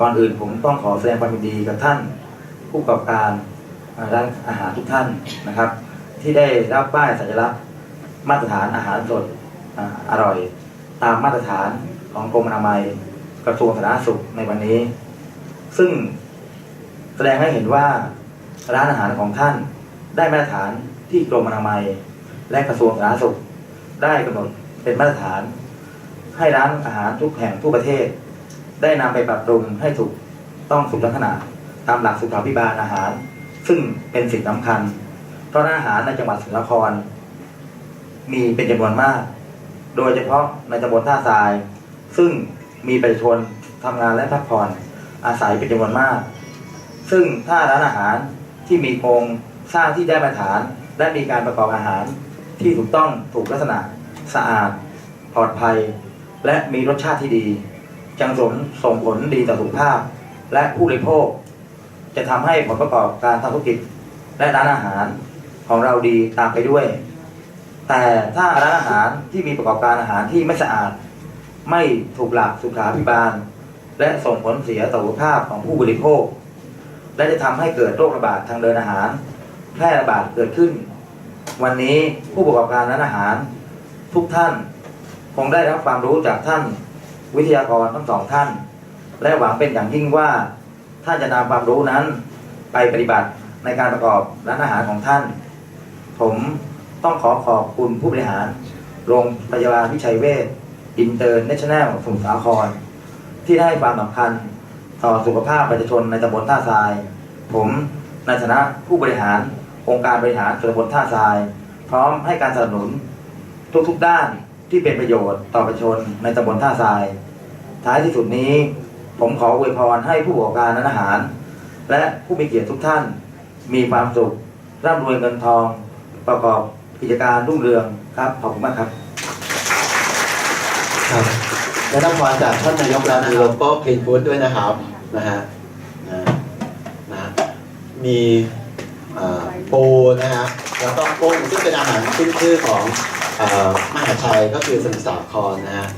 ก่อนอื่นผมต้องขอแสดงความยินดีกับท่านผู้ประกอบการร้านอาหารทุกท่านนะครับ ที่ได้รับป้ายสัญลักษณ์มาตรฐานอาหารสดออร่อย ตามมาตรฐานของกรมอนามัยกระทรวงสาธารณสุขในวันนี้ ซึ่งแสดงให้เห็นว่าร้านอาหารของท่านได้มาตรฐานที่กรมอนามัย และกระทรวงสาธารณสุข ได้กำหนดเป็นมาตรฐาน ให้ร้านอาหารทุกแห่งทั่วประเทศ ได้นำไปปรับปรุงให้ถูกต้องสุขลักษณะตามหลักสุขาภิบาลอาหาร ซึ่งเป็นสิ่งสำคัญ เพราะร้านอาหารในจังหวัดสกลนคร มีเป็นจำนวนมาก โดยเฉพาะในตำบลท่าทราย ซึ่งมีประชาชนทำงานและพักผ่อนอาศัยเป็นจำนวนมาก ซึ่งถ้าร้านอาหารที่มีโครงสร้างที่ได้มาตรฐาน และมีการประกอบอาหาร ที่ถูกต้องถูกลักษณะสะอาดปลอดภัย และมีรสชาติที่ดี จังสมส่งผลดีต่อสุขภาพ และผู้บริโภค จะทำให้ผลประกอบการทางธุรกิจ และร้านอาหารของเราดีตามไปด้วย แต่ถ้าร้านอาหารที่มีประกอบการอาหารที่ไม่สะอาด ไม่ถูกหลักสุขาภิบาล และส่งผลเสียต่อสุขภาพของผู้บริโภค และจะทำให้เกิดโรคระบาดทางเดินอาหาร แพร่ระบาดเกิดขึ้น วันนี้ผู้ประกอบการร้านอาหาร ทุกท่านคงได้รับความรู้จากท่าน วิทยากรทั้งสองท่าน และหวังเป็นอย่างยิ่งว่าท่านจะนำความรู้นั้นไปปฏิบัติในการประกอบร้านอาหารของท่าน ผมต้องขอขอบคุณผู้บริหาร โรงพยาบาลวิชัยเวชอินเตอร์เนชั่นแนลสมุทรสาคร ที่ได้ให้ความสำคัญต่อสุขภาพประชาชนในตำบลท่าทราย ผมในฐานะผู้บริหารองค์การบริหารส่วนตำบลท่าทราย พร้อมให้การสนับสนุนทุกๆด้าน ที่เป็นประโยชน์ต่อประชาชนในตำบลท่าทราย ท้ายที่สุดนี้ ผมขออวยพรให้ผู้ประกอบการร้านอาหาร และผู้มีเกียรติทุกท่าน มีความสุขร่ำรวยเงินทอง ประกอบกิจการรุ่งเรืองครับขอบคุณมากครับครับได้รับพรจากท่านนายกแล้วมีโลโก้คลีนฟูดด้วยนะครับนะฮะนะนะมีปูนะฮะ แล้วก็กุ้งซึ่งเป็นอาหารขึ้นชื่อของอ่อมหาชัยก็คือสมุทรสาครนะฮะ